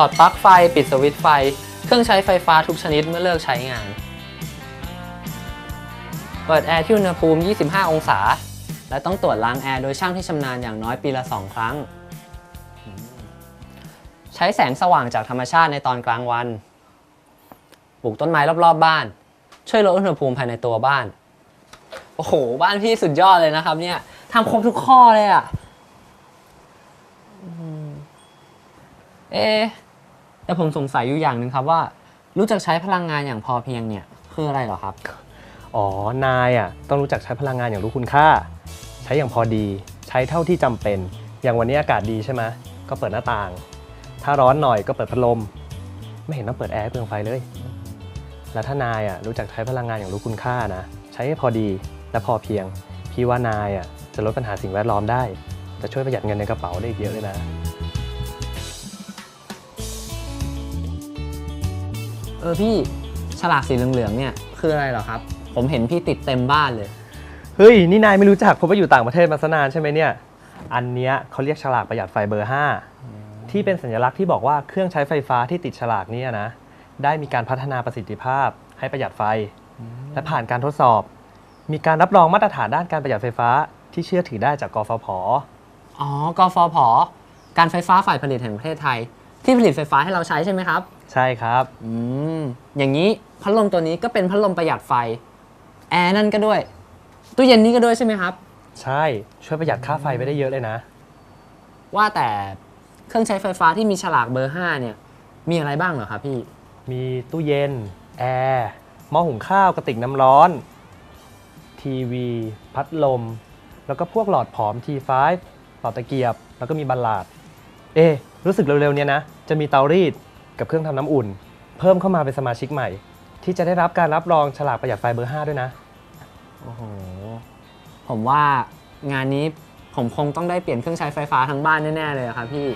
ถอดปลั๊กไฟ ปิดสวิตช์ไฟ เครื่องใช้ไฟฟ้าทุกชนิดเมื่อเลิกใช้งาน เปิดแอร์ที่อุณหภูมิ 25 องศา และต้องตรวจล้างแอร์โดยช่างที่ชำนาญอย่างน้อยปีละ 2 ครั้ง ใช้แสงสว่างจากธรรมชาติในตอนกลางวัน ปลูกต้นไม้รอบๆบบ้าน ช่วยลดอุณหภูมิภายในตัวบ้าน โอ้โห บ้านพี่สุดยอดเลยนะครับเนี่ยทำครบทุกข้อเลยอะ่ะเอะ แต่ผมสงสัยอยู่อย่างหนึ่งครับว่า รู้จักใช้พลังงานอย่างพอเพียงเนี่ยคืออะไรเหรอครับ อ๋อ นายอะต้องรู้จักใช้พลังงานอย่างรู้คุณค่า ใช้อย่างพอดี ใช้เท่าที่จำเป็น อย่างวันนี้อากาศดีใช่ไหมก็เปิดหน้าต่าง ถ้าร้อนหน่อยก็เปิดพัดลม ไม่เห็นต้องเปิดแอร์เปลืองไฟเลย แล้วถ้านายอะรู้จักใช้พลังงานอย่างรู้คุณค่านะ ใช้ให้พอดีและพอเพียง พี่ว่านายอะจะลดปัญหาสิ่งแวดล้อมได้ จะช่วยประหยัดเงินในกระเป๋าได้อีกเยอะเลยนะ เออพี่ฉลากสีเหลืองๆเนี่ยคืออะไรเหรอครับ ผมเห็นพี่ติดเต็มบ้านเลย เฮ้ย นี่นายไม่รู้จักเพราะว่าอยู่ต่างประเทศมาสนานใช่ไหมเนี่ย อันเนี้ยเขาเรียกฉลากประหยัดไฟเบอร์ 5 ที่เป็นสัญลักษณ์ที่บอกว่าเครื่องใช้ไฟฟ้าที่ติดฉลากเนี้นะ ได้มีการพัฒนาประสิทธิภาพให้ประหยัดไฟ และผ่านการทดสอบ มีการรับรองมาตรฐานด้านการประหยัดไฟฟ้าที่เชื่อถือได้จากกฟผ อ๋อกฟผ การไฟฟ้าฝ่ายผลิตแห่งประเทศไทย ที่ผลิตไฟฟ้าให้เราใช้ใช่ไหมครับ ใช่ครับ อืม อย่างนี้พัดลมตัวนี้ก็เป็นพัดลมประหยัดไฟ แอร์นั่นก็ด้วย ตู้เย็นนี่ก็ด้วยใช่ไหมครับ ใช่ช่วยประหยัดค่าไฟไปได้เยอะเลยนะ ว่าแต่เครื่องใช้ไฟฟ้าที่มีฉลากเบอร์ 5 เนี่ย มีอะไรบ้างเหรอครับพี่ มีตู้เย็น แอร์หม้อหุงข้าวกระติกน้ำร้อน ทีวี พัดลม แล้วก็พวกหลอดผอม T5 หลอดตะเกียบ แล้วก็มีบัลลาด เอรู้สึกเร็วๆเนี่ยนะ จะมีเตารีดกับเครื่องทำน้ำอุ่น เพิ่มเข้ามาเป็นสมาชิกใหม่ ที่จะได้รับการรับรองฉลากประหยัดไฟเบอร์ 5 ด้วยนะ โอ้โห ผมว่างานนี้ผมคงต้องได้เปลี่ยนเครื่องใช้ไฟฟ้าทั้งบ้านแน่ ๆ เลยอะครับพี่